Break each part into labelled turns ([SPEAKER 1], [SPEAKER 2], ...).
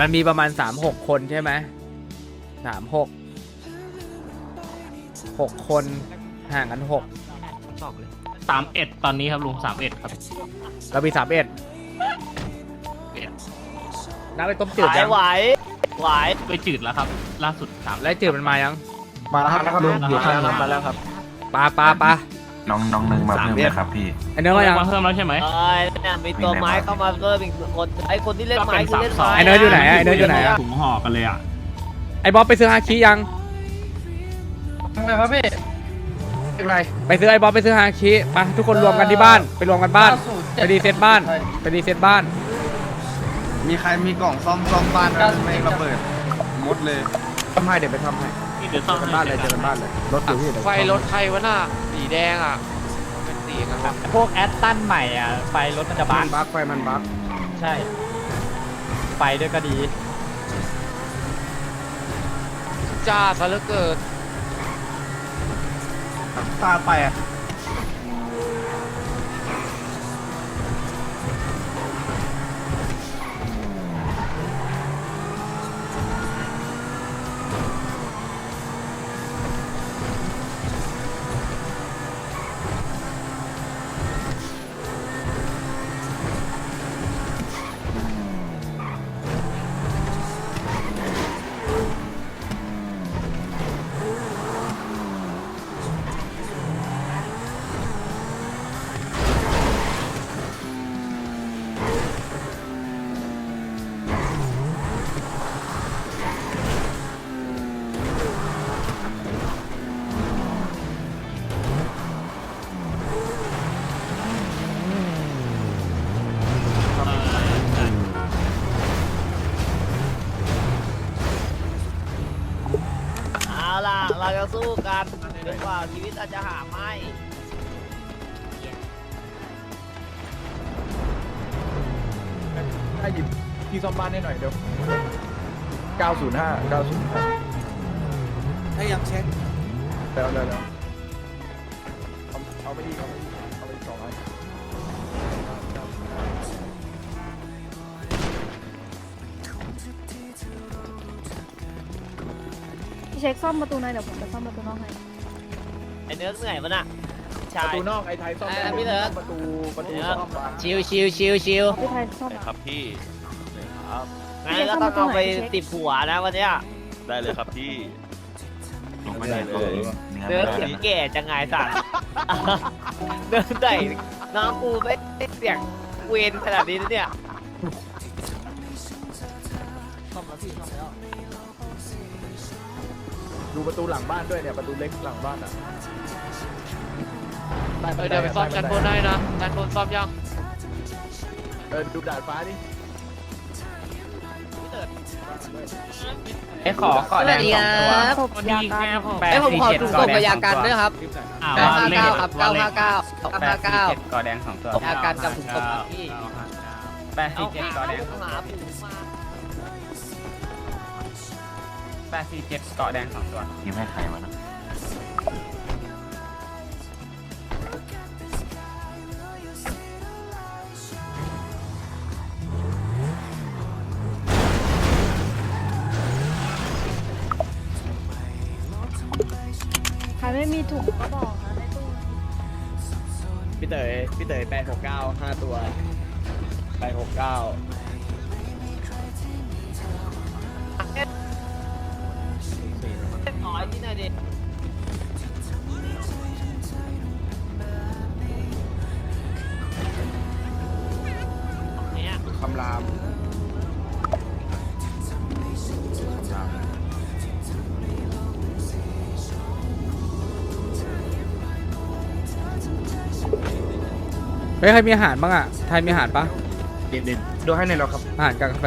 [SPEAKER 1] มันมีประมาณสามหกคนใช่ไหมสามหกหกคนห่างกันหก
[SPEAKER 2] สามเอ็ดตอนนี้ครับลุงสามเอ็ดครับ
[SPEAKER 1] เรามีสามเอ็ด
[SPEAKER 2] เอ็ด
[SPEAKER 1] น้ำไปต้มจืด
[SPEAKER 3] ไหว
[SPEAKER 1] ยัง
[SPEAKER 3] ไหวไหว
[SPEAKER 2] ไปจืดแล้วครับ ล่าสุดสาม
[SPEAKER 1] แล้วจืดมันมายัง
[SPEAKER 4] มาแล้วครับลุงอยู่ข้างครับมาแล้วครับ
[SPEAKER 1] ปลาปลาปลา
[SPEAKER 5] น้องน้องหนึ่งมาเพิ่มนะครับพี่
[SPEAKER 1] ไอเนื้อมายัง
[SPEAKER 2] มาเพิ่มแล้วใช่ไหม
[SPEAKER 3] เอ้ยเนี่ยมีตัวไม้เข้ามาเพิ่มอีกคนไอ้คนที่เล่นไม้คือเล่นไม้
[SPEAKER 1] ไอเนื้ออยู่ไหนอะไอเนื้ออยู่ไหนอะ
[SPEAKER 2] ถุงห่อกันเลยอะ
[SPEAKER 1] ไอบ๊อบไปซื้อฮาคิยัง
[SPEAKER 4] อะไรครับพี่อะไร
[SPEAKER 1] ไปซื้อไอบ๊อบไปซื้อฮาคิไปทุกคนรวมกันที่บ้านไปรวมกันบ้าน ไปรีเซ็ตบ้านไปรีเซ็ตบ้าน
[SPEAKER 4] มีใครมีกล่องซ่อมซ่อมบ้านไหมไม่ระเบิดหมดเลยทำให้เดี๋ยวไปทำให้
[SPEAKER 2] เดี๋ยวซ่อม
[SPEAKER 4] เจอกันบ้านเลยเจอกันบ้านเลยรถอยู่พี่เดี๋ยว
[SPEAKER 6] ไฟรถใครวะน่ะสีแดงอะเป็นสีครับ
[SPEAKER 7] พวกแอดตันใหม่อะไฟรถมันจะบั
[SPEAKER 4] มั
[SPEAKER 7] ก
[SPEAKER 4] นบั๊กไฟมันบั๊ก
[SPEAKER 7] ใช่ ไฟด้วยก็ดี
[SPEAKER 6] จ้าซะเหลือเกิน
[SPEAKER 4] ตาไปอะ
[SPEAKER 3] จะสู้กันจนกว่าชีวิตอาจจะหาไม่
[SPEAKER 4] ถ้าหยิบที่ซ่อมบ้านให้หน่อยเดี๋ยว 905 905
[SPEAKER 8] ถ้ายังเช็ค
[SPEAKER 4] แล้วแล้วแล้วเอาเอาไปอีกเอาไปอีกเอาไปอีก
[SPEAKER 9] พี่เช็คซ่อมประตูในเดี๋ยวผมไปซ่อมประตูนอกให้
[SPEAKER 3] ไอ้เนื้อเหนื่อยปะน่ะ
[SPEAKER 4] ป
[SPEAKER 3] ใช่
[SPEAKER 4] ระตูนอกไอ้ไทยซ่อม
[SPEAKER 3] เอ้ยพี่เลิศ
[SPEAKER 4] ประตูประตู
[SPEAKER 3] เนื้อ
[SPEAKER 4] ซ่อมบ้าน
[SPEAKER 3] ชิวชิวชิวชิว
[SPEAKER 9] พี่ไทยซ่อมอะ
[SPEAKER 10] ครับพี่
[SPEAKER 3] งั้นก็ต้องเอาไปติดหัวนะวันเนี้ย
[SPEAKER 10] ได้เลยครับพี่
[SPEAKER 5] ลงไม่ได้เลย
[SPEAKER 3] เนื้อเสียงแก่จะไงสัตว์เนื้อไหนน้องกูไม่ได้เสียงเวนขนาดนี้นะเนี่ย
[SPEAKER 4] ดูประตูหลังบ้านด้วยเนี่ยประตูเล็กหลังบ้านอะ
[SPEAKER 6] เออเดี๋ยวไปซ่อมชั้นบนให้นะชั้นบนซ่อมยัง
[SPEAKER 4] เออดูดาดฟ้าดิ
[SPEAKER 7] ไอ้ขอขอแดงสองตัว
[SPEAKER 9] ศพยาการ
[SPEAKER 7] แปด
[SPEAKER 3] เอ้ยผม
[SPEAKER 7] สี่
[SPEAKER 3] ขอ
[SPEAKER 7] เจ็ด
[SPEAKER 3] ถุง
[SPEAKER 7] ก่
[SPEAKER 3] ก
[SPEAKER 7] อบแด
[SPEAKER 3] พ
[SPEAKER 7] ง
[SPEAKER 3] ยา
[SPEAKER 7] สอง
[SPEAKER 3] การ
[SPEAKER 7] ตัว
[SPEAKER 3] ด้วยครับ
[SPEAKER 2] อ่า
[SPEAKER 3] เก้า
[SPEAKER 2] ว่า
[SPEAKER 3] ห้า
[SPEAKER 2] เลข
[SPEAKER 3] เก้าครับ
[SPEAKER 2] ว่า
[SPEAKER 3] เก้า
[SPEAKER 2] เล
[SPEAKER 3] ห้า
[SPEAKER 2] ข
[SPEAKER 3] เก้า
[SPEAKER 7] แป
[SPEAKER 3] เก้า
[SPEAKER 7] ด
[SPEAKER 3] ห้า
[SPEAKER 7] สี่
[SPEAKER 3] เก้า
[SPEAKER 7] เจ็ดก่อแดงสองตัว
[SPEAKER 3] ยาการกับถุงกบครับพี่
[SPEAKER 7] แปดสี่เจ็ดก่อแดง
[SPEAKER 3] หาถุงมา
[SPEAKER 7] แปดสี่เจ็ดก่อแดงสองตัว
[SPEAKER 5] ยิ้มให้ใครวะนะ
[SPEAKER 9] ใครไม่มีถุงก็บอกนะในตู้
[SPEAKER 3] พี่เต๋ยพี่เต๋ยแปดหกเก้าห้าตัวแปดหกเก้า เฮ้
[SPEAKER 1] ยใครมีอาหารบ้างอะไทยมีอาหารปะ
[SPEAKER 4] เด็ดเด็ดดูให้ในอยเราครับ
[SPEAKER 1] อาหารกับกาแฟ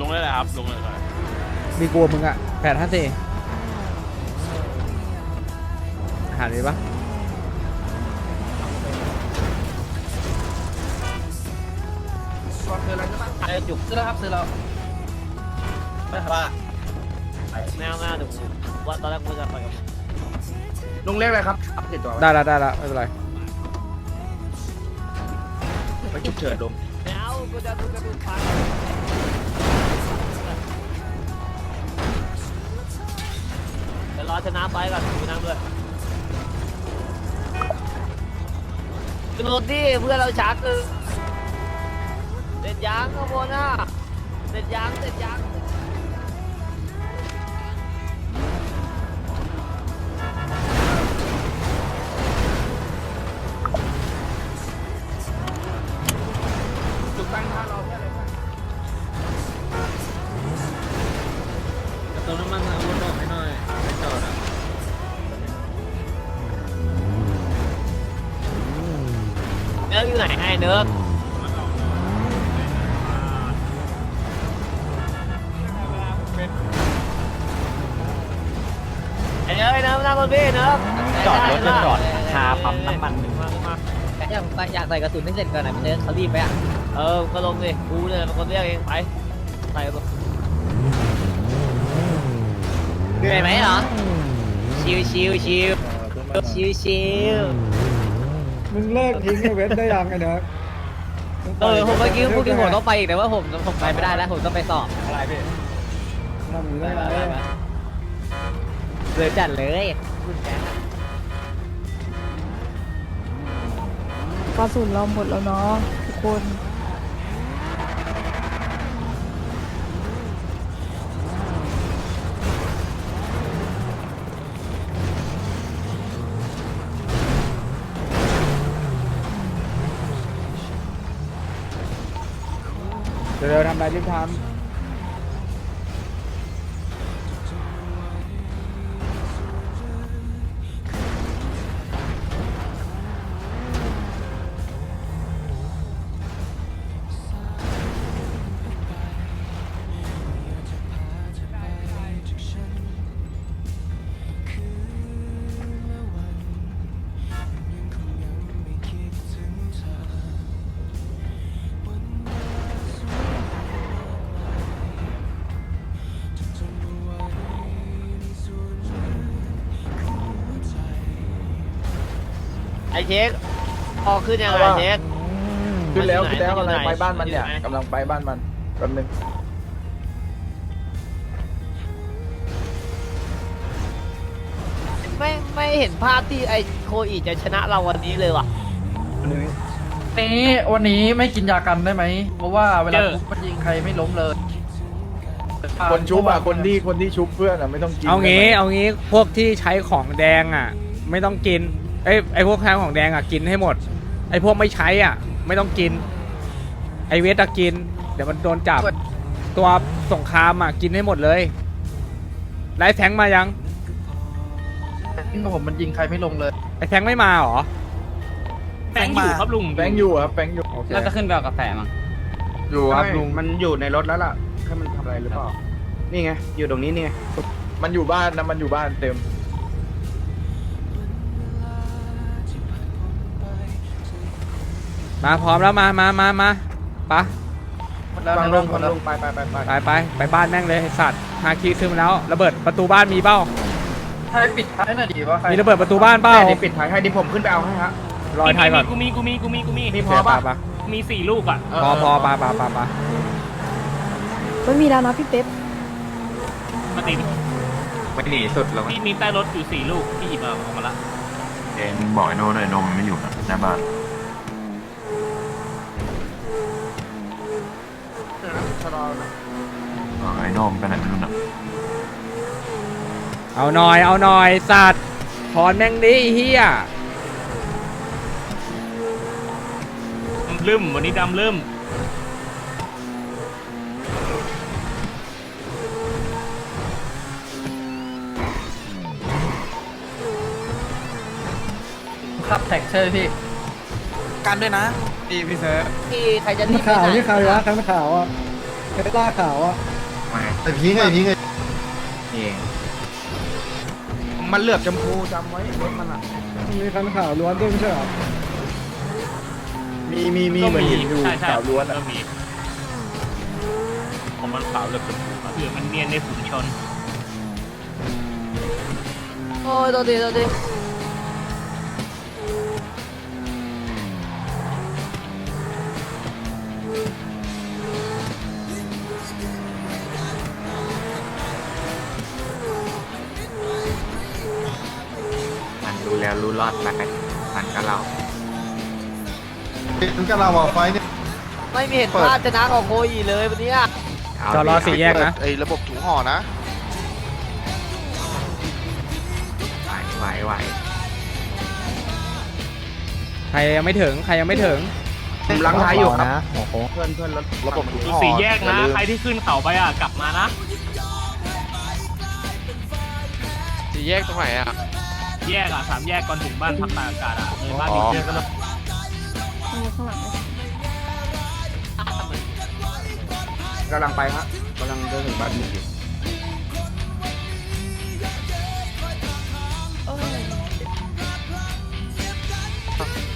[SPEAKER 10] ลงได้เลยครับลงเลยครับ
[SPEAKER 1] มีกลัวมึงอะแปดห้าสี่อาหารมีปะ
[SPEAKER 4] จุกซื้อแล้วครับซื้อแล้ว
[SPEAKER 3] ว่าแมวแมวเดี๋ยวว่าตอนแรกกูจะไปกับ
[SPEAKER 4] ลุงเรียกอะไรครับติดตัว
[SPEAKER 1] ได้ละได้ละไม่เป็นไร
[SPEAKER 4] ไปฉุกเฉินลุง
[SPEAKER 3] แมวกูจะดูกระดูกฟันเดี๋ยวรอชนะไปก่อนกูนั่งด้วยกระโดดดิเพื่อนเราชักคือ เด็ดยางข้างบนอะเด็ดยางเด็ดยาง
[SPEAKER 4] พี่เนิ
[SPEAKER 11] ร์กจอด
[SPEAKER 3] ร
[SPEAKER 11] ถจะจอดคาปั๊มน้ำมันหนึ่ง
[SPEAKER 3] มามา
[SPEAKER 12] อยากใส่อยากใส่กระสุนให้เสร็จก่อนนะพี่เนิร์ดเขารีบไปอะ
[SPEAKER 3] เออก็ลงดิกูเนี่ยเป็นคนเรียกเองไปใส่ก่อน
[SPEAKER 12] เหนื่อยไหมเหรอชิวชิวชิวชิวชิว
[SPEAKER 1] มึงเลิกทิ้งไอ้เวทได้ยังไอ้เนอะ
[SPEAKER 12] เออผมเมื่อกี้พวกนี้ผมต้องไปอีกแต่ว่าผมผมไปไม่ได้แล้วผมต้องไปสอบ
[SPEAKER 11] อะไรพี่
[SPEAKER 1] ทำอยู่
[SPEAKER 12] ไป
[SPEAKER 1] ได้
[SPEAKER 12] ไป
[SPEAKER 1] ไง
[SPEAKER 12] ไปเลยจัดเลย
[SPEAKER 9] กระสุนเราหมดแล้วเนาะทุกคน
[SPEAKER 1] เดี๋ยวๆทำอะไรรีบทำ
[SPEAKER 3] อ้เช็คพอขึ้นยังไงเช็ค
[SPEAKER 4] ขึ้นแล้ว
[SPEAKER 3] มันอยู่
[SPEAKER 4] ขึ้นแล้ว
[SPEAKER 3] ไหน
[SPEAKER 4] กำลังไปบ้านมันเนี่ย
[SPEAKER 3] มันอยู่ไหน
[SPEAKER 4] กำลังไปบ้านมันแป๊บนึง
[SPEAKER 3] ไม่ไม่เห็นภาพที่ไอ้โคอีจะชนะเราวันนี้เลยว่ะ
[SPEAKER 11] นี้วันนี้ไม่กินยากันได้ไหม เพราะว่าเวลา
[SPEAKER 2] เจอ
[SPEAKER 11] ทุบมันยิงใครไม่ล้มเลย
[SPEAKER 4] คนชุบอะคนที่คนที่ชุบเพื่อนอะไม่ต้องกิน
[SPEAKER 1] เอางี้
[SPEAKER 4] ได้ไหม
[SPEAKER 1] เอางี้พวกที่ใช้ของแดงอะ ไม่ต้องกิน ไอ้ยไอ้พวกใช้ของแดงอะกินให้หมด ไอ้พวกไม่ใช้อะ ไม่ต้องกิน ไอ้เวทอะกิน เดี๋ยวมันโดนจับตัวสงครามอะกินให้หมดเลยไล่แทงค์มายัง
[SPEAKER 11] ผมมันยิงใครไม่ลงเลย
[SPEAKER 1] ไอ้แทงค์ไม่มาเหรอ
[SPEAKER 2] แฟงอยู่ครับลุง
[SPEAKER 4] แบงค์อยู่ครับแบงค์อยู่
[SPEAKER 1] โอเค
[SPEAKER 11] น่าจะขึ้นไปเอากาแฟมั้ง
[SPEAKER 4] อยู่ครับลุงมันอยู่ในรถแล้วล่ะแค่มันทำอะไรหรือเปล่า นี่ไง อยู่ตรงนี้นี่ไงมันอยู่บ้านนะมันอยู่บ้านเต็ม
[SPEAKER 1] มาพร้อมแล้วมามามามาปะ
[SPEAKER 4] วางลงวางลงไปไปไปไป
[SPEAKER 1] ไปไปไปบ้านแม่งเลยไอ้สัตว์ฮาคีซึมแล้วระเบิดประตูบ้านมีเป้า
[SPEAKER 11] ถ้าปิดท้ายหน่อยดีว่าใคร
[SPEAKER 1] มีระเบิดประตูบ้านเป้า
[SPEAKER 4] เดี๋ยวปิดท้ายให้ดิผมขึ้นไปเอาให้ฮะ
[SPEAKER 1] รอยไทยก่อน
[SPEAKER 2] กูมีกูมีกูมีกูมี
[SPEAKER 4] มีพอปะ
[SPEAKER 1] ปะ
[SPEAKER 2] มีสี่ลูกอะ
[SPEAKER 1] พอพอปะปะปะปะ
[SPEAKER 9] ไม่มีแล้วนะพี่เป๊ป
[SPEAKER 2] มาตี
[SPEAKER 5] ไม่หนีสุดแล้ว
[SPEAKER 2] พี่มีใต้รถอยู่สี่ลูกพี่หยิบมาออกมาละ
[SPEAKER 5] เองบอกไอ้โน่หน่อยโนมันไม่อยู่นะหน้าบ้าน
[SPEAKER 4] ชะลอนะ
[SPEAKER 5] อ๋อไอ้โน่มันไปไหนไม่รู้นะ
[SPEAKER 1] เอาหน่อยเอาหน่อยสัตว์ถอนแม่งดิไอ้เฮีย
[SPEAKER 2] ดำลืมวันนี้ดำลืม
[SPEAKER 11] ขับแท็กเชอร์พี่
[SPEAKER 4] กันด้วยนะ ดีพี่เซิร์ฟ
[SPEAKER 12] ที่ใครจะรีบไป
[SPEAKER 1] ข่าว
[SPEAKER 12] ไหน
[SPEAKER 1] ที่ข่าววะครั้งข่าวอะ เทสลาข่าวอะ
[SPEAKER 5] ไม่
[SPEAKER 4] แต่พีไงพีไงนี่เองมันเหลือบชมพูจำไว้รถมันอะ
[SPEAKER 1] มีครั้งข่าวล้วนด้วยไม่ใช่หรอ
[SPEAKER 4] มีมีมีเหมือนเห็นอยู่
[SPEAKER 2] ใช่ใช่
[SPEAKER 4] สาวล้วนอะ
[SPEAKER 2] ก็มีผม
[SPEAKER 10] มันขาวเหลือบชมพูครับ
[SPEAKER 2] เผื่อมันเนียนในฝูงชน
[SPEAKER 3] โอ้ยโดนดีโดนดี
[SPEAKER 13] รู้แล้วรู้รอดแล้วกันมันก็เรา
[SPEAKER 14] มันก็เราอะไฟเนี่ย
[SPEAKER 3] ไม่มีเห็นภาพชนะของโคอีเลยวันเนี้ย
[SPEAKER 13] เา
[SPEAKER 1] จอดรอสี่แยกนะ
[SPEAKER 10] ไอ้ระบบถุงห่อนะ
[SPEAKER 13] ไหวไหวไหว
[SPEAKER 1] ใครยังไม่ถึง ใครยังไม่ถึง
[SPEAKER 14] ผมล้างท้ายอยู่ครับเพื่อนเพื่อนรถ
[SPEAKER 10] ระบบถุง
[SPEAKER 2] ดู
[SPEAKER 10] ห่อ
[SPEAKER 2] สี่แยกนะ
[SPEAKER 10] อาลืม
[SPEAKER 2] ใครที่ขึ้นเขาไปอะ กลับมานะ
[SPEAKER 6] สี่แยกตรงไหนอะ
[SPEAKER 2] แยกอะสามแยกก่อนถึงบ้านพักตากอากาศอะเลยบ้าน
[SPEAKER 10] อ๋
[SPEAKER 2] ดี
[SPEAKER 10] อ
[SPEAKER 2] เจก็แล้ว
[SPEAKER 9] มีข้างหลังเลย
[SPEAKER 14] กำลังไปฮะกำลังเดินถึงบ้านอยู่
[SPEAKER 9] โอ้ย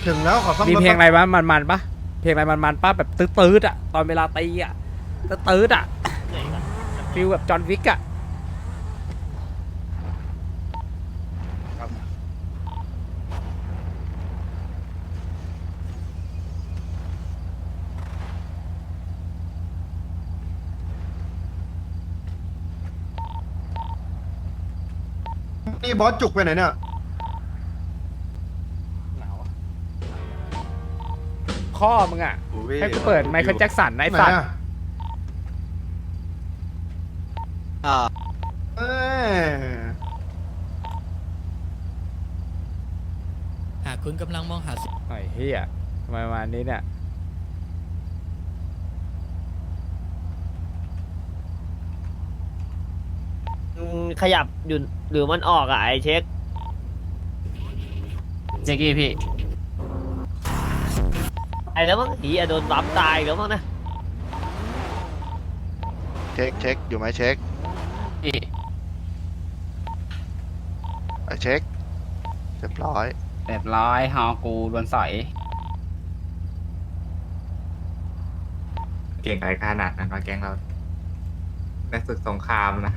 [SPEAKER 14] ถึงแล้วขอซ่อม
[SPEAKER 1] มี
[SPEAKER 14] รถ
[SPEAKER 1] เพลงอะไรบ้างมันๆปะเพลงอะไรมันๆปะแบบตื้ดๆอะตอนเวลาตีอะตื้ดๆอะฟิลแบบจอห์นวิกอะ
[SPEAKER 14] นี่บอสจุกไปไหนเนี่ย
[SPEAKER 1] ข้อมึงอะ ให้กูเปิดไมเคิลแจ็คสันไอ้สัตว์
[SPEAKER 8] อ่า
[SPEAKER 14] เอ้ย
[SPEAKER 8] หากคุณกำลังมองหา
[SPEAKER 1] ไอ้เฮียทำไมประมาณนี้เนี่ย
[SPEAKER 3] ขยับอยู่หรือมันออกอะไอเช็ค
[SPEAKER 8] เจ๊กี้พี่
[SPEAKER 3] ไอแล้วมั้งหีอะโดนบัฟตายแล้วมั้งนะ
[SPEAKER 10] เช็คเช็คอยู่ไหมเช็ค
[SPEAKER 8] พี่
[SPEAKER 10] ไอ้เช็คเรียบร้อย
[SPEAKER 7] เรียบร้อยฮอกูดวนสอย
[SPEAKER 13] เก่งอะไรขนาดนั้นวะแก๊งเราในศึกสงครามนะ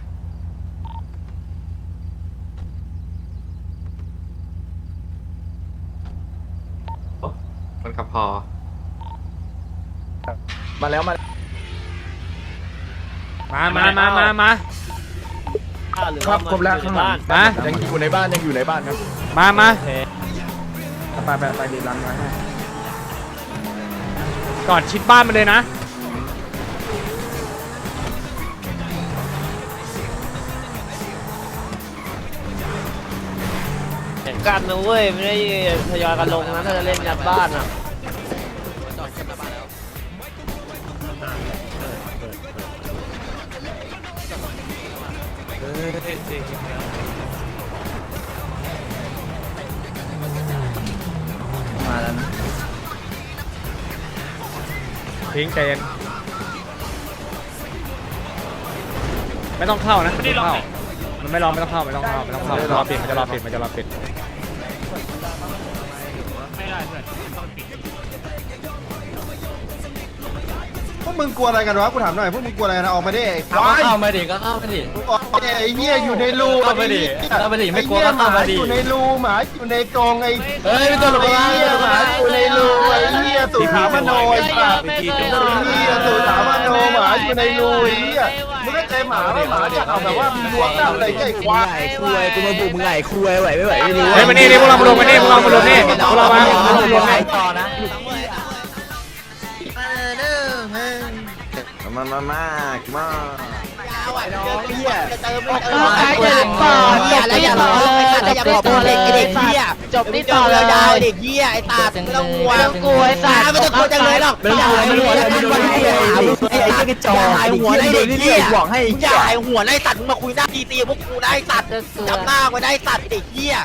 [SPEAKER 13] อ้มันก็พอ
[SPEAKER 14] มาแล้วมา
[SPEAKER 1] มามามามามา
[SPEAKER 3] อ้าวหรือ
[SPEAKER 14] ครั
[SPEAKER 3] ว่า
[SPEAKER 14] บ
[SPEAKER 3] มัน
[SPEAKER 14] ครบแล้ว
[SPEAKER 3] อยู่
[SPEAKER 14] ข้าง
[SPEAKER 3] ใน
[SPEAKER 14] หลัง
[SPEAKER 3] บ้าน
[SPEAKER 1] มา
[SPEAKER 14] ยังอยู่ในบ้านยังอยู่ในบ้านครับ
[SPEAKER 1] มามา
[SPEAKER 14] ไปไปไปดีรันไว้ให้
[SPEAKER 1] ก่อนชิดบ้านมาเลยนะ
[SPEAKER 3] กันนะเว้ยไม่ได้ทยอยกันลงนะถ้าจะเล่นยัดบ้านอะ
[SPEAKER 8] มาแล้วนะ
[SPEAKER 1] ทิ้งใจเย็นไม่ต้องเข้านะ
[SPEAKER 2] ไม่ได้ล็อก
[SPEAKER 1] เข้ามันไม่รอไม่ต้องเข้าไม่ต้องเข้าไม่ต้องเข้ามันจะรอปิดมันจะรอปิดมันจะรอปิด
[SPEAKER 14] วกมึงกลัวอะไรกันวะกูถามหน่อยพวกมึงกลัวอะไรกันนะออกมาดิไอ้ควาย
[SPEAKER 7] เข้ามาดิก็เข้ามาดิ
[SPEAKER 14] ออกมาดิไอ้เหี้ยอยู่ในรู
[SPEAKER 7] เข้ามาดิ
[SPEAKER 14] ไอ้
[SPEAKER 7] เข้ามาดิไม่
[SPEAKER 14] ไอ้
[SPEAKER 7] กลัว
[SPEAKER 14] เหี้ย
[SPEAKER 7] ก็
[SPEAKER 14] ห
[SPEAKER 7] เข้า
[SPEAKER 14] มา
[SPEAKER 7] มาดิ
[SPEAKER 14] อยู่ในรูหมาอยู่ในกรงไอ้
[SPEAKER 7] เฮ้ยไม่ต้องหลบ
[SPEAKER 14] ไอ้
[SPEAKER 7] มา
[SPEAKER 14] เหี้ยหมาอยู่ในรูไอ้เหี้ยสุขามโนไอ้สัตว์
[SPEAKER 2] ไม่
[SPEAKER 14] ไอ้
[SPEAKER 2] เคย
[SPEAKER 14] เหี้ยสุขามโนหมาอยู่ในรูไอ้เหี้ยมึงก็ใจหมาว่าหมาจะเอาแบบว่ามีดวงดำอะไรไอ้ควาย
[SPEAKER 8] คุยกูมาบุกมึงไงคุยไหวไม่ไหวไม่รู้
[SPEAKER 1] เฮ้ยมานี่นี่พวกเรามารวมกันนี่พวกเรามารวมนี่พวกเรามาพวกเรามารวมนี่
[SPEAKER 8] ต่อนะ
[SPEAKER 14] มามามากมา
[SPEAKER 8] ไอ้เด็กก่อนอย่าแล้วอย่าต่อเลยอย่าต่อเลยไอ้เด็กเหี้ย จบนี่ต่อเลยดาวไอ้เด็กเหี้ยไอ้ตาไม่ต้องกลัวไม่ต้องกลัวไอ้ตาไม่ต้องกลัวจังเลยหรอกไม่ต้องกลัวไม่ต้องกลัวแล้วกันวันนี้ไอ้เด็กจอหายหัวไอ้เด็กเหี้ยบอกให้อย่าหายหัวไอ้ตัดมาคุยหน้าตีตีพวกกูได้ตัดจำหน้าไว้ได้ตัดไอ้เด็กเหี้ย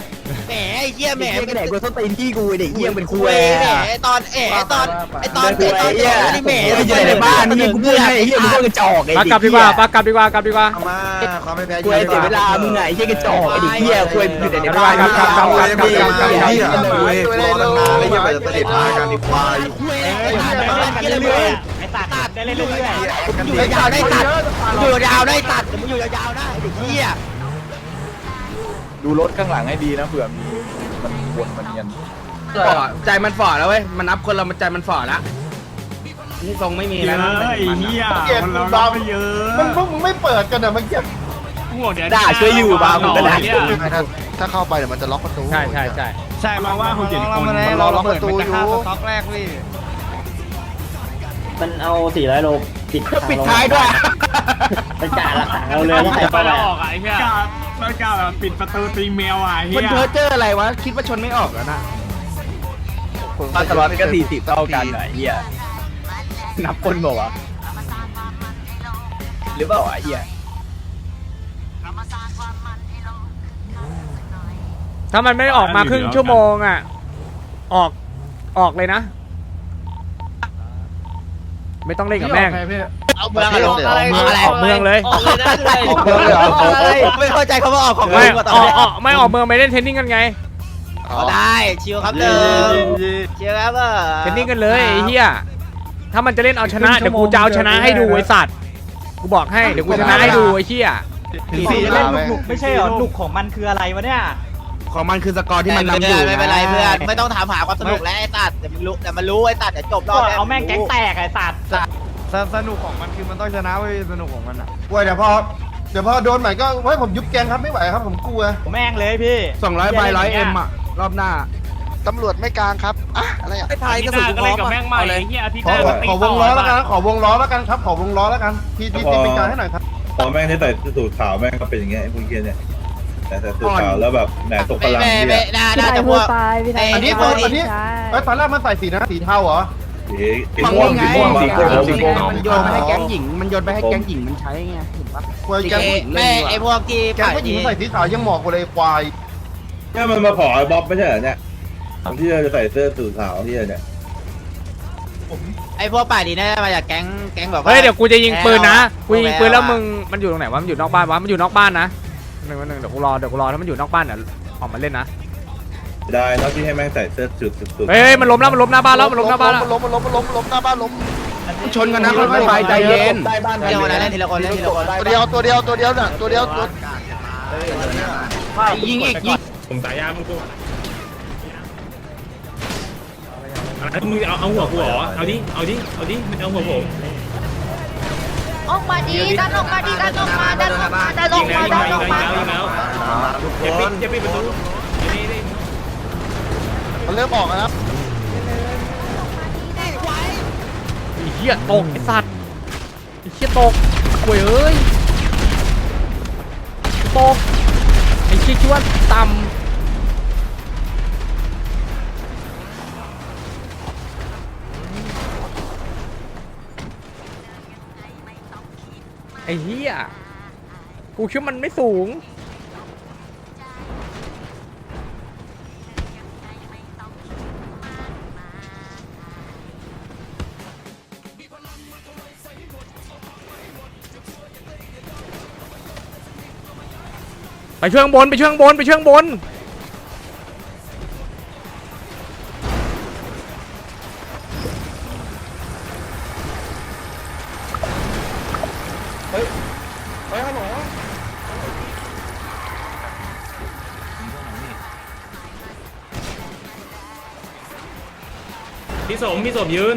[SPEAKER 8] แหมไอ้เหี้ยแหมเป็นเด็กกูต้นตีนที่กูเด็กเหี้ยเป็นคุยแหมตอนแหมตอนไอ้ตอนไอ้ตอนนี่แหมอยู่ในบ้านนี่กูพูดให้ไอ้เหี้ยมึงก็กระจอกไอ้
[SPEAKER 1] ปากกลับดีกว่าปากกลับดีกว่า กลับดีกว่า
[SPEAKER 14] เอามาความไม่แพ้
[SPEAKER 8] กูเสียเวลามึงไงไอ้เหี้ยกระจอกไอ้เด็กเหี้ยกูอยู่ในบ้าน
[SPEAKER 1] กลับกลับกลับกลับกลับกลับกลับ
[SPEAKER 14] เหี้ยรอตั้งนานแล้วยังไปจะเสด็จมากันอีกควาย
[SPEAKER 8] ไอ้เหี้ยมาเล่นกันเรื่อย
[SPEAKER 3] ไอ้ตัด
[SPEAKER 8] ตัด
[SPEAKER 3] ได้เล่นเรื่อย
[SPEAKER 8] อยู่ยาวๆได้ตัดอยู่ยาวๆได้ตัดมึงอยู่ยาวๆได้ไอ้เหี้ย
[SPEAKER 4] ดูรถข้างหลังให้ดีนะเผื่อมีมันวนมันเนียน
[SPEAKER 7] ฝ่อใจมันฝ่อแล้วเว้ยมันนับคนเรามันใจมันฝ่อแล้วนี่ทรงไม่มี
[SPEAKER 2] เย
[SPEAKER 7] แล้ว
[SPEAKER 2] อะ
[SPEAKER 7] นะ
[SPEAKER 2] ไอ้เหี้ยมันเราเราไม่เยอะ
[SPEAKER 4] มันพวกมึงไม่เปิดกันอะมันเก็บ
[SPEAKER 2] ห่วงเดี๋ยว
[SPEAKER 8] ด่าช่วยอยู่บ้ามึงก็ได้
[SPEAKER 2] เนี่ย
[SPEAKER 10] ไม่ ถ้าถ้าเข้าไปเดี๋ยวมันจะล็อกประตู
[SPEAKER 1] ใช่ใช่ใช่
[SPEAKER 2] ใช่มาว่าคุณเจ็ดคน
[SPEAKER 10] มันรอล็อกประตูอยู่
[SPEAKER 3] มันเอาสี่ร้อยโลปิด
[SPEAKER 8] ปิดท้ายด้วย
[SPEAKER 3] เป็นจ่าละขังเราเลยแล้วใคร
[SPEAKER 2] ไป
[SPEAKER 3] เข้าไป
[SPEAKER 2] แล้วออกอะไอ้เหี้ยกล้าไม่กล้าแบบปิดประตูตีแมวอะไอ้
[SPEAKER 7] มั
[SPEAKER 2] เหี้
[SPEAKER 7] น
[SPEAKER 2] ย
[SPEAKER 7] เพอเจออะไรวะ คิดว่าชนไม่ออกแล้วนะ
[SPEAKER 10] มาตลอดก็สี่สิบเท่ากันไหน
[SPEAKER 7] เฮียนับคนบอกวะหรือเปล่าไอ้เฮีย
[SPEAKER 1] ถ้ามันไม่ออกมาครึ่งชั่วโมงอะ ออกออกเลยนะ ไม่ต้องเล่นกับแม่ง
[SPEAKER 8] เอาเมืองอะลงอะไร
[SPEAKER 1] เมือง
[SPEAKER 8] อะไร
[SPEAKER 1] ออกเมืองเลย
[SPEAKER 3] ออกเลยนะเลย
[SPEAKER 8] ออกเมืองเลยเหรอไม่เข้าใจเขาว่าออกของ
[SPEAKER 1] ไม่
[SPEAKER 8] มึงว่าต
[SPEAKER 1] อ
[SPEAKER 8] อน
[SPEAKER 1] อก
[SPEAKER 8] นี้
[SPEAKER 1] ออกไม่ออกเมืองไปเล่นเทนนิ่งกันไง
[SPEAKER 8] ก็ได้ชิวครับเดิมชิวครับเออ
[SPEAKER 1] เทนนิ่งกันเลยไอ้เหี้ยถ้ามันจะเล่นเอาชนะเดี๋ยวกูจะเอาชนะให้ดูไอ้สัตว์กูบอกให้เดี๋ยวกูชนะให้ดูไอ้เหี้ย
[SPEAKER 10] ถึงสี่เล่นหนุก
[SPEAKER 3] ไม่ใช่เหรอหนุกของมันคืออะไรวะเนี่ย
[SPEAKER 7] ของมันคือสกอร์ที่มัน
[SPEAKER 8] ไม่
[SPEAKER 7] นำอยู่
[SPEAKER 8] ไม่เป็นไรเพื่อนไม่ต้องถามหาความสนุกแล้วไอ้ตัดเดี๋ยวมันรู้เดี๋ยวมันรู้ไอ้ตัดเดี๋ยวจบรอบ
[SPEAKER 3] เอาแม่งแก๊งแตกไอ้สัตว์
[SPEAKER 4] สนุกของมันคือมันต้องชนะเว้ยสนุกของมันอะ
[SPEAKER 14] เว้ยเดี๋ยวพอเดี๋ยวพอโดนใหม่ก็เฮ้ยผมยุบแกงครับไม่ไหวครับผมกลัว
[SPEAKER 3] แม่งเลยพี่
[SPEAKER 7] สองร้อยใบร้อยเอ็มอะรอบหน้า
[SPEAKER 10] ตำรวจไม่กลางครับอะอะไรอะ
[SPEAKER 3] ไอ้ไทย
[SPEAKER 2] อาทิ
[SPEAKER 3] ก
[SPEAKER 2] ต
[SPEAKER 3] ระ
[SPEAKER 2] ย์ห
[SPEAKER 3] สุ
[SPEAKER 2] น้านก็
[SPEAKER 3] พร้
[SPEAKER 2] เล่
[SPEAKER 3] อนม
[SPEAKER 2] กับ
[SPEAKER 3] อะ
[SPEAKER 2] แม่งใหม่ไอ้เหี้ยอาทิตย์
[SPEAKER 14] ข
[SPEAKER 2] ห
[SPEAKER 14] อ
[SPEAKER 2] น้าก็ตี
[SPEAKER 14] ขอว
[SPEAKER 2] ต่
[SPEAKER 14] ง
[SPEAKER 2] อ
[SPEAKER 14] ล้อแล้วกัน
[SPEAKER 2] บ้า
[SPEAKER 14] ขอวงล้อแล้วกันครับขอวงล้อแล้วกันพี่พี่พี่เป็นกลารให้หน่อยครับ
[SPEAKER 15] พอแม่งได้ใส่สูทขาวแม่งก็เป็นอย่างเงี้ยไอ้พวกเกียเนี่ย แต่ใส่สูทขาวแล้วแบบแหนตกพ
[SPEAKER 8] ไม่
[SPEAKER 15] ลัง
[SPEAKER 8] ไม่
[SPEAKER 15] เนี่
[SPEAKER 8] ไม่
[SPEAKER 15] ย
[SPEAKER 8] น่า
[SPEAKER 9] พี่
[SPEAKER 8] น่า
[SPEAKER 9] ไทย
[SPEAKER 8] จะพ
[SPEAKER 9] พู
[SPEAKER 8] ว
[SPEAKER 9] ด
[SPEAKER 8] ก
[SPEAKER 9] ไปพี่ไทย
[SPEAKER 8] อันนี้
[SPEAKER 9] พูด
[SPEAKER 8] ตัว
[SPEAKER 9] ไป
[SPEAKER 8] นี้
[SPEAKER 9] ใช่
[SPEAKER 14] เอ้ยตอนแรกมันใส่สีนะสีเทาเหรอ
[SPEAKER 15] เอ๊ะเอ๊ะ
[SPEAKER 7] ฝั่ง
[SPEAKER 15] ม่วง
[SPEAKER 7] นี้ไง
[SPEAKER 15] สีม่วง
[SPEAKER 7] สี
[SPEAKER 15] สี
[SPEAKER 7] โก
[SPEAKER 15] ม่วง
[SPEAKER 7] สี
[SPEAKER 15] สี
[SPEAKER 7] โก
[SPEAKER 15] ม่วง
[SPEAKER 7] มันโยนไปให้แก๊งหญิง มันโยนไปให้แก๊งหญิงมันใช้ไงเห็นปะ
[SPEAKER 14] เว้ยแกงผู้หญิง
[SPEAKER 8] แม่ไอ้พวกที่
[SPEAKER 14] แกงผู้หญิงใส่สีขาวยังเหมาะกว่าเลยควาย
[SPEAKER 15] เนี่ยมันมาขอไอ้บ๊อบไม่ใช่เหรอเนี่ยที่เราจะใส่เสื้อสูทขาวที่เนี่ย
[SPEAKER 8] ไอ้พวกป่าดีน่าจะมาจากแก๊งแก๊งแบบว่า
[SPEAKER 1] เฮ้ยเดี๋ยวกูจะยิงปืนนะ
[SPEAKER 8] แพ้
[SPEAKER 1] กูยิงปืน
[SPEAKER 8] แพ้
[SPEAKER 1] แล้วมึงมันอยู่ตรงไหนวะ มันอยู่นอกบ้านวะ มันอยู่นอกบ้านนะ หนึ่งวันหนึ่งเดี๋ยวกูรอเดี๋ยวกูรอถ้ามันอยู่นอกบ้านเดี๋ยวออกมาเล่นนะ
[SPEAKER 15] ได้นอกที่ให้แม่งใส่เสื้อสูทสูท
[SPEAKER 1] เฮ้ยเฮ้ยมันล้มแล้วมันล้มหน้าบ้านแล้วมันล้มหน้าบ้านแล้ว
[SPEAKER 10] ล้มล้มล้มล้มหน้าบ้านล้ม
[SPEAKER 7] ชนกันนะค่อยๆไปใจเย็น
[SPEAKER 4] ใต้บ้าน
[SPEAKER 8] ทีละคนนะเล่นทีละคนเล่นทีละคน
[SPEAKER 10] ตัวเดียวตัวเดียวตัวเดียวน่ะตัวเดียวตัว
[SPEAKER 7] ยิงอีกยิง
[SPEAKER 2] ผมสายยามึงกูอะไรมึงเอาเอาหัวกูเหรอเอาดิเอาดิเอาดิมันเอาหัวผม
[SPEAKER 9] ออกมาดีดันออกมาดีดันออกมาดันออกมาดันอ
[SPEAKER 2] ยิ
[SPEAKER 9] องก
[SPEAKER 2] แล้ว
[SPEAKER 9] มา
[SPEAKER 2] ยิง
[SPEAKER 9] ดัน
[SPEAKER 2] แล้
[SPEAKER 9] อ
[SPEAKER 2] ว
[SPEAKER 9] อก
[SPEAKER 2] ยิง
[SPEAKER 9] มา
[SPEAKER 2] แล้วยิงแล้วอย่าปิดอย่าปิดประตูอย่านี่นี่
[SPEAKER 10] มันเริ่มออกแล้ว
[SPEAKER 1] ไอ้เหี้ยตกไอ้สัตว์ไอ้เหี้ยตกโว้ยเอ้ยตกไอ้เหี้ยคิดว่าต่ำ ไอ้เหี้ย กูคิดว่ามันไม่สูง ไปช่วงบน ไปช่วงบน ไปช่วยข้างบน
[SPEAKER 2] พี่สมพี่สมยืน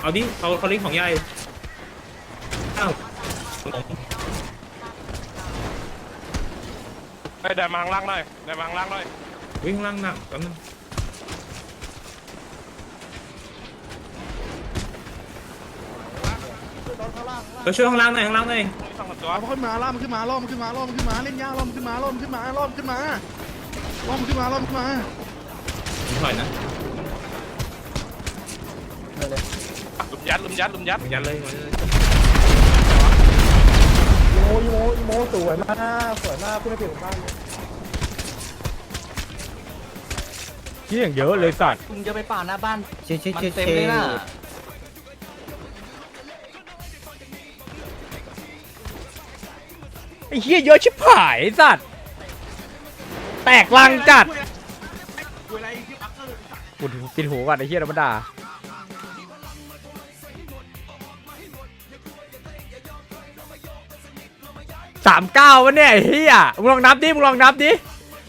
[SPEAKER 2] เอาดิเขาเขาลิงก์ของใหญ่อ้าว
[SPEAKER 6] ไปเดินมาข้างล่างหน่อยเดินมาข้างล่างหน่อย
[SPEAKER 2] วิ่งข้างล่างหนักแป๊บนึงก็ช่วยข้างล่างหน่อยข้างล่างหน่อย
[SPEAKER 6] สองสามตัว
[SPEAKER 14] เอาขึ้นมาล่อมขึ้นมาล่อมขึ้นมาล่อมขึ้นมา เล่นยากล่อมขึ้นมาล่อมขึ้นมาล่อมขึ้นมา ล่อมขึ้นมาล่อมขึ้นมา
[SPEAKER 2] ผมถอยนะ
[SPEAKER 6] ลุมยัดลุมยัดลุมยัด
[SPEAKER 2] ยันเลยยันเลย
[SPEAKER 14] โมโมโมสวยมากสวยมากคุณเปลี่ยนบ้านเลย
[SPEAKER 1] ที่อย่างเยอะเลยสัตว์
[SPEAKER 7] มึงจะไปป่าหน้าบ้าน
[SPEAKER 8] เช็ดเช็ด
[SPEAKER 7] มัน
[SPEAKER 8] เช็ด
[SPEAKER 7] เต็มเลยน่ะ
[SPEAKER 1] ไอ้เหี้ยเยอะชิบหายไอ้สัตว์ แตกลังจัดกูดูปิดหูก่อนไอ้เหี้ยธรรมดาสามเก้าวะเนี่ยไอ้เหี้ยมึงลองนับดิมึงลองนับดิ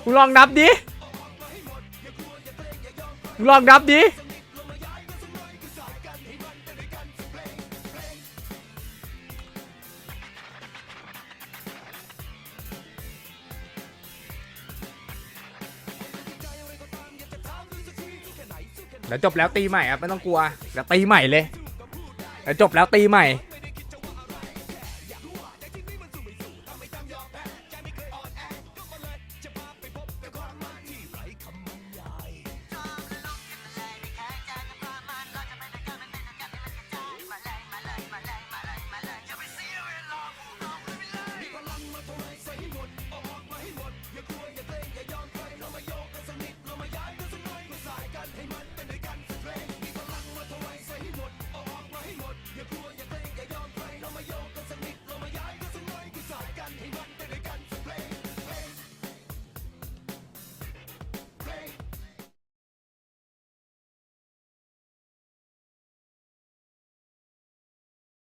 [SPEAKER 1] มึงลองนับดิมึงลองนับดิ เดี๋ยวจบแล้วตีใหม่ครับไม่ต้องกลัวเดี๋ยวตีใหม่เลยเดี๋ยวจบแล้วตีใหม่